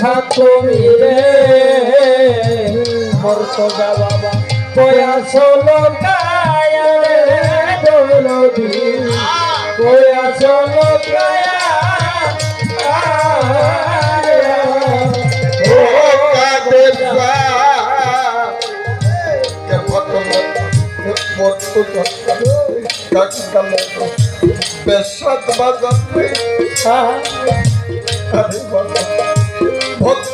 দেখা তুমি রে মোর তো বাবা কয়া চলো কায়া রে দৌলদি কয়া চলো বাজার আরে বাবা ভক্ত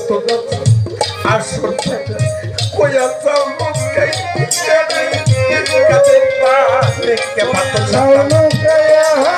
অর্থগত আসর কয়া চাল মস্কাই কাতে পা দেখতে পাতল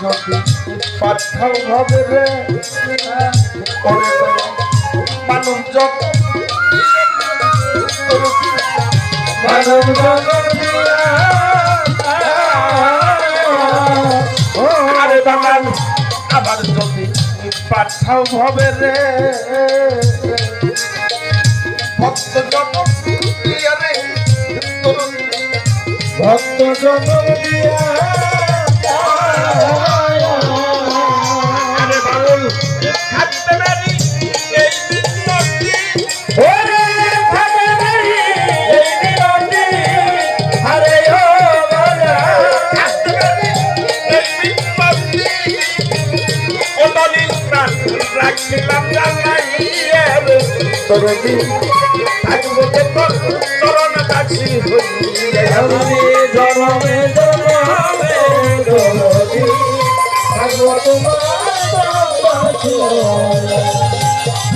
যদি পাঠাও হবে রে ওরে মানুষ যত আরে বাগান আবার যদি পাঠাও হবে রে, ভক্ত রে, ভক্ত জনম দিয়া রাখিলাম জানাইয়ে তোর থাকব যে চরণ কাছি হইলে জনমে জনমে জনমে জনমে থাকব তোমার জনমে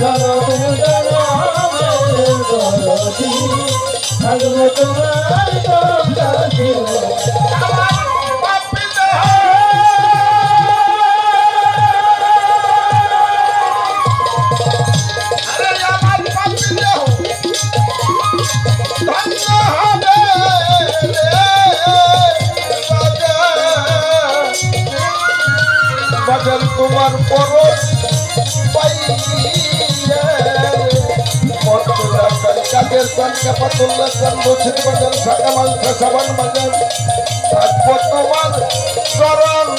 জনমে জনমে থাকব তোমার কাজের পান কাপাতুল্লাহ খান দক্ষিণ বাজার ঢাকা মাল খাসাবান বাজার বর্তমান চরণ